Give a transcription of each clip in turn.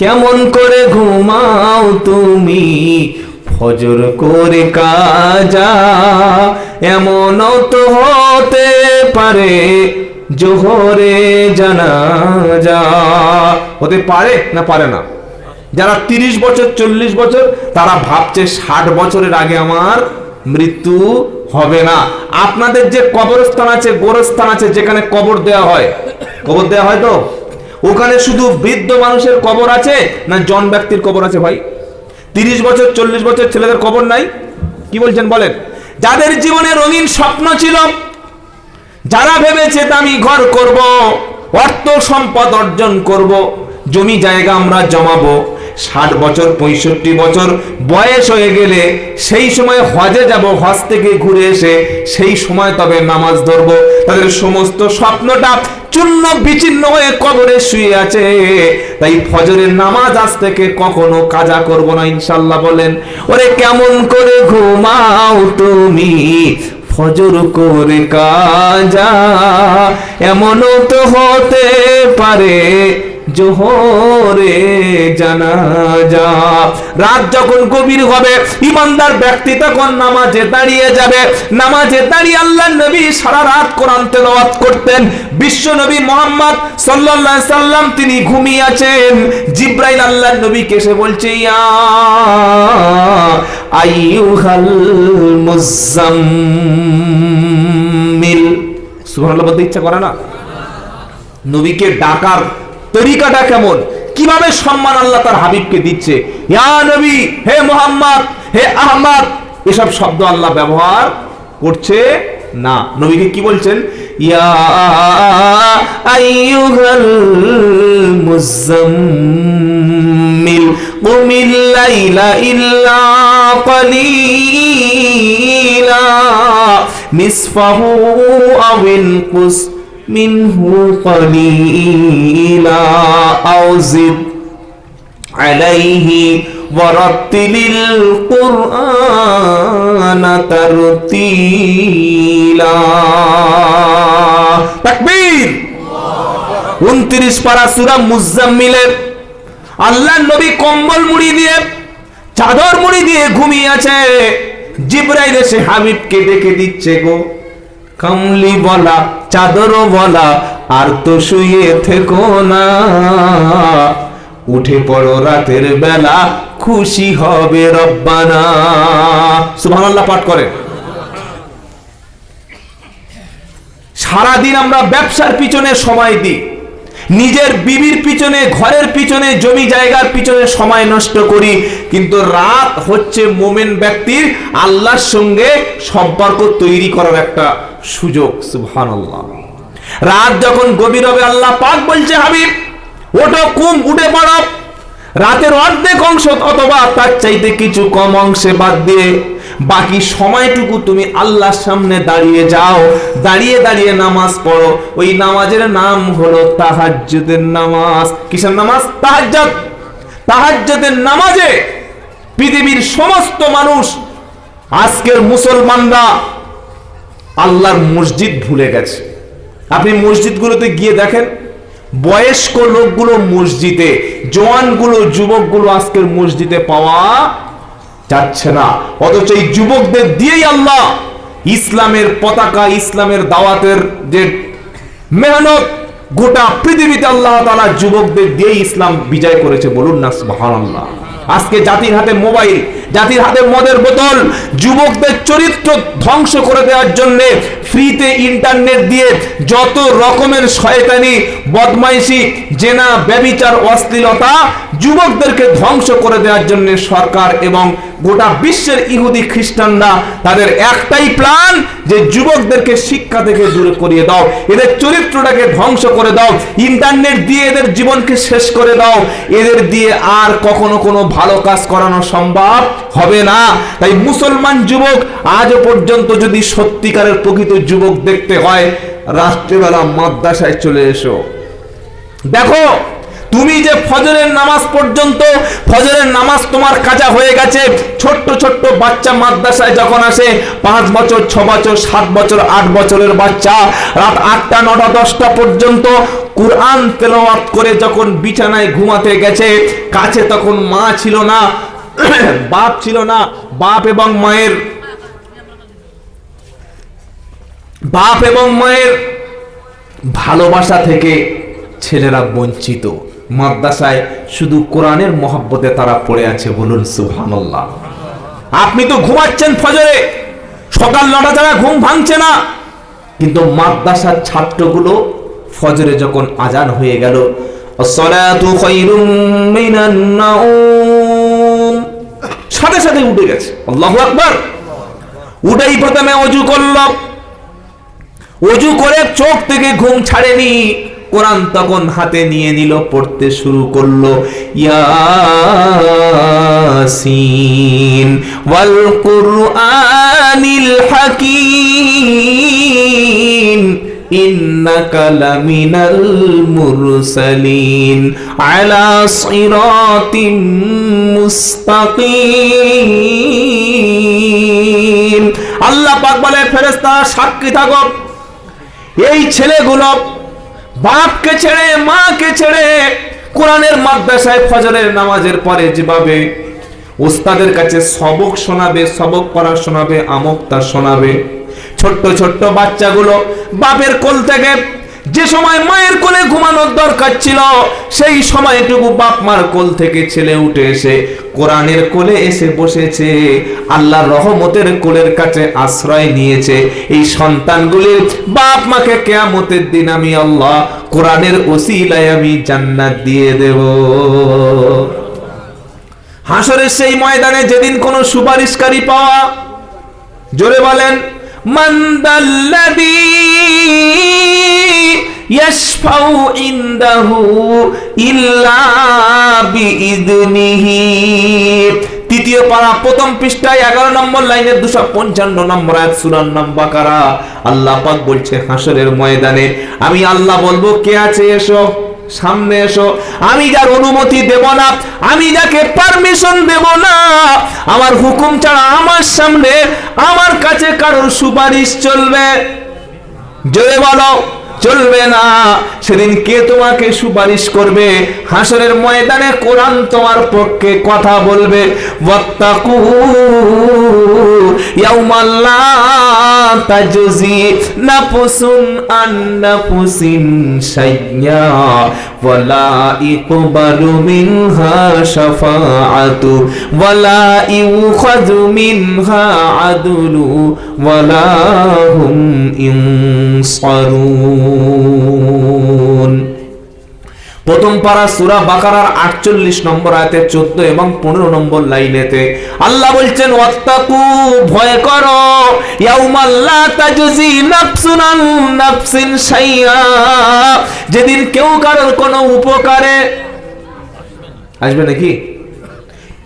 কেমন করে ঘুমাও তুমি? ফজর করে কাজা এমনও তো হতে পারে জোহরে জানা যা হতে পারে না পারে না? যারা তিরিশ বছর, চল্লিশ বছর, তারা ভাবছে ষাট বছরের আগে আমার মৃত্যু হবে না। আপনাদের যে কবরস্থান আছে, গোরস্থান আছে, যেখানে কবর দেওয়া হয়, কবর দেওয়া হয় তো? ওখানে শুধু বৃদ্ধ মানুষের কবর আছে না জন ব্যক্তির কবর আছে ভাই? তিরিশ বছর, চল্লিশ বছর ছেলেদের কবর নাই? কি বলছেন বলেন? যাদের জীবনে রঙিন স্বপ্ন ছিল, যারা ভেবেছে আমি ঘর করব, অর্থ সম্পদ অর্জন করব, জমি জায়গা আমরা জমাবো ষাট বছর, পঁয়ষট্টি বছর বয়স হয়ে গেলে সেই সময় হজে যাব, হজ থেকে ঘুরে এসে সেই সময় তবে নামাজ ধরবো। তাদের সমস্ত স্বপ্নটা চূর্ণ বিচ্ছিন্ন হয়ে কবরে শুয়ে আছে। তাই ফজরের নামাজ আজ থেকে কখনো কাজা করব না, ইনশাল্লাহ বলেন। ওরে কেমন করে ঘুমাও তুমি, ফজর করে কাজা। এমনও তো হতে পারে জোহরে জানাজা। রাত যখন গভীর হবে, ইমানদার ব্যক্তি তখন নামাজে দাঁড়িয়ে যাবে। নামাজে দাঁড়িয়ে আল্লাহ নবী সারা রাত কোরআন তেলাওয়াত করতেন। বিশ্ব নবী মোহাম্মদ সাল্লাল্লাহু সাল্লাম তিনি ঘুমিয়ে আছেন। জিব্রাইল আল্লাহ নবীকে এসে বলছে, ইয়া আইয়ুহাল মুজাম্মিল সুবহানাল্লাহ বলতে ইচ্ছা করে না? নবীকে ডাকার তরিকাটা কেমন? কীভাবে সম্মান আল্লাহ তার হাবিবকে দিচ্ছে? নবী, হে মোহাম্মদ, হে আহমদ। এসব শব্দ আল্লাহ ব্যবহার করছে না। নবীকে কি বলছেন? আইয়ুহাল মুজাম্মিল কুমিল লাইলা ইল্লা قليلا نصفه أو انقص منه قليلا أو زد عليه ورتل القرآن ترتيلا تكبير উনত্রিশ পারা সুরা মুজাম্মিলের আল্লাহ নবী কম্বল মুড়ি দিয়ে চাদর মুড়ি দিয়ে ঘুমিয়ে আছে জিব্রাইল এসে হাবিবকে ডেকে দিচ্ছে গো কামলি বলা চাদরও বলা, আর তো শুয়ে থেকো না। উঠে পড়ো রাতের বেলা, খুশি হবে রব্বানা। সুবহানাল্লাহ পাঠ করে। সারাদিন আমরা ব্যবসার পিছনে সময় দিই। নিজের বিবির পিছনে, ঘরের পিছনে, জমি জায়গার পিছনে সময় নষ্ট করি। কিন্তু রাত হচ্ছে মোমেন ব্যক্তির আল্লাহর সঙ্গে সম্পর্ক তৈরি করার একটা সুযোগ, সুবহানাল্লাহ। রাত যখন গভীর হবে, আল্লাহ পাক বলছে, হাবিব ওটো কুম উঠে পড়ো। রাতের অর্ধেক অংশ অথবা তার চাইতে কিছু কম অংশে বাদ দিয়ে বাকি সময়টুকু তুমি আল্লাহর সামনে দাঁড়িয়ে যাও। দাঁড়িয়ে দাঁড়িয়ে নামাজ পড়ো। ওই নামাজের নাম হলো তাহাজ্জুদের নামাজ। কিসের নামাজ? তাহাজ্জুদ। তাহাজ্জুদের নামাজে পৃথিবীর সমস্ত মানুষ, আজকের মুসলমানরা আল্লাহর মসজিদ ভুলে গেছে। আপনি মসজিদগুলোতে গিয়ে দেখেন, বয়স্ক লোকগুলো মসজিদে, জওয়ানগুলো, যুবকগুলো আজকের মসজিদে পাওয়া যাচ্ছে না। অথচ এই যুবকদের দিয়েই আল্লাহ ইসলামের পতাকা, ইসলামের দাওয়াতের যে মেহনত, গোটা পৃথিবীতে আল্লাহ তালা যুবকদের দিয়েই ইসলাম বিজয় করেছে বলুন না, সুবহানাল্লাহ। আজকে জাতির হাতে মোবাইল, জাতির হাতে মদের বোতল, যুবকদের চরিত্র ধ্বংস করে দেওয়ার জন্য ফ্রিতে ইন্টারনেট দিয়ে যত রকমের শয়তানি, বদমাইশি, জেনা, ব্যবিচার, অশ্লীলতা যুবকদেরকে ধ্বংস করে দেওয়ার জন্য সরকার এবং গোটা বিশ্বের ইহুদি খ্রিস্টানরা তাদের একটাই প্ল্যান, যে যুবকদেরকে শিক্ষা থেকে দূরে করিয়ে দাও, এদের চরিত্রটাকে ধ্বংস করে দাও, ইন্টারনেট দিয়ে এদের জীবনকে শেষ করে দাও, এদের দিয়ে আর কখনো কোনো ভালো কাজ করানো সম্ভব হবে না। তাই মুসলমান যুবক আজও পর্যন্ত যদি সত্যিকারের প্রকৃত যুবক দেখতে হয়, রাত্রেবেলা মাদ্রাসায় চলে এসো। দেখো তুমি যে ফজরের নামাজ পর্যন্ত, ফজরের নামাজ তোমার কাজা হয়ে গেছে, ছোট্ট ছোট্ট বাচ্চা মাদ্রাসায় যখন আসে, পাঁচ বছর, ছ বছর, সাত বছর, আট বছরের বাচ্চা, রাত আটটা, নটা, দশটা পর্যন্ত কোরআন তেলাওয়াত করে যখন বিছানায় ঘুমাতে গেছে, কাছে তখন মা ছিল না, বাপ ছিল না, বাপ এবং মায়ের, বাপ এবং মায়ের ভালোবাসা থেকে ছেলেরা বঞ্চিত। মাদ্রাসায় শুধু কোরআনের মহব্বতে তারা পড়ে আছে বলুন সুবহানাল্লাহ। আপনি তো ঘুমাচ্ছেন ফজরে, সকাল নটা ছাড়া ঘুম ভাঙছে না। কিন্তু মাদ্রাসার ছাত্রগুলো ফজরে যখন আজান হয়ে গেল সাথে সাথে উঠে গেছে। আল্লাহু উঠেই প্রথমে অজু করল অজু করে চোখ থেকে ঘুম ছাড়েনি। কোরআন তখন হাতে নিয়ে নিল, পড়তে শুরু করল। ইয়াসিন ওয়াল কুরআনিল হাকীম, ইন্নাকা লামিনাল মুরসালিন আলা সিরাতিম মুস্তাকিম। আল্লাহ পাক বলে, ফেরেশতা সাক্ষী থাকো। এই ছেলেগুলো বাপকে ছেড়ে, মাকে ছেড়ে কোরআনের মাদ্রাসায় ফজরের নামাজের পরে যেভাবে ওস্তাদের কাছে সবক শোনাবে, সবক পড়া শোনাবে, আমক তা শোনাবে, ছোট্ট ছোট্ট বাচ্চাগুলো বাপের কোল থেকে যে সময় মায়ের কোলে ঘুমানোর দরকার ছিল। সেই সময়টুকু বাপ মার কোল থেকে ছেলে উঠে এসে কোরআনের কোলে এসে বসেছে। আল্লাহর রহমতের কোলের কাছে আশ্রয় নিয়েছে। এই সন্তানগুলির বাপ মাকে কেয়ামতের দিন আমি আল্লাহ কোরআনের ওসিলায় আমি জান্নাত দিয়ে দেব। হাসরের সেই ময়দানে যেদিন কোনো সুপারিশকারী পাওয়া, জোরে বলেন মান্দাল্লাদি ইয়াশফাউ ইনদাহু ইল্লা বিইذনিহি তৃতীয় পারা, প্রথম পৃষ্ঠায় এগারো নম্বর লাইনের দুশো পঞ্চান্ন নম্বর আয়াত, সুরান নম্বর কারা আল্লাহ পাক বলছে, হাসরের ময়দানে আমি আল্লাহ বলব, কে আছে এসো? সামনে এসো। আমি যার অনুমতি দেব না, আমি যাকে পারমিশন দেব না, আমার হুকুম ছাড়া আমার সামনে, আমার কাছে কারোর সুপারিশ চলবে। জোরে বলো। চলবে না। সেদিন কে তোমাকে সুপারিশ করবে? হাসরের ময়দানে কোরআন তোমার পক্ষে কথা বলবে। বত্তাকু ইয়াউমাল্লা তাজজি নাফসুন আন নাফসিন শাইয়্যা ওয়ালা ইকবালু মিনহা শাফাআতু ওয়ালা ইউখাযু মিনহা আদলু ওয়ালা হুম ইনসারুন। প্রথম পারা সুরা বাকারার আটচল্লিশ নম্বর আয়তে চোদ্দ এবং পনেরো নম্বর লাইনেতে আল্লাহ বলছেন, ওয়াত্তাকু, ভয় করো। যেদিন কেউ কারোর কোনো উপকারে আসবে নাকি?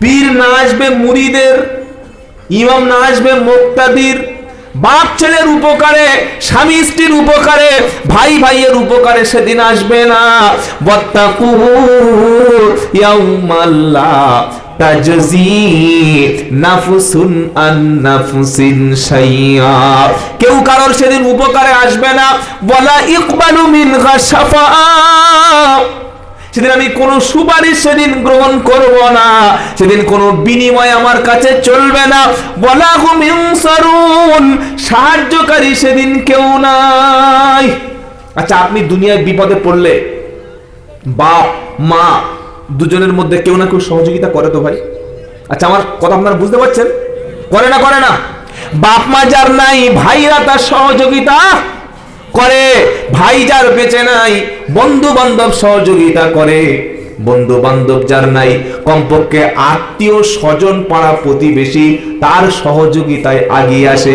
পীর না আসবে মুরিদের, ইমাম না আসবে মুক্তাদির বাপ ছেলের উপকারে, স্বামী স্ত্রীর উপকারে, ভাই ভাইয়ের উপকারে সেদিন আসবে না। কেউ কারোর সেদিন উপকারে আসবে না। বলা ইকবালু শাফাআ সেদিন আমি কোনো সুপারিশ সেদিন গ্রহণ করব না। সেদিন কোনো বিনিময় আমার কাছে চলবে না। বলা হুমিংসারুন সাহায্যকারী সেদিন কেউ নাই। আচ্ছা আপনি দুনিয়ায় বিপদে পড়লে বাপ, মা দুজনের মধ্যে কেউ না কেউ সহযোগিতা করে তো ভাই। আচ্ছা আমার কথা আপনারা বুঝতে পারছেন? করে না করে না। বাপ মা যার নাই, ভাইরা তার সহযোগিতা করে, ভাই যার বেঁচে নাই বন্ধু বান্ধব সহযোগিতা করে। বন্ধু বান্ধব যার নাই, কমপক্ষে আত্মীয় স্বজন পাড়া প্রতিবেশী তার সহযোগিতায় আগিয়ে আসে।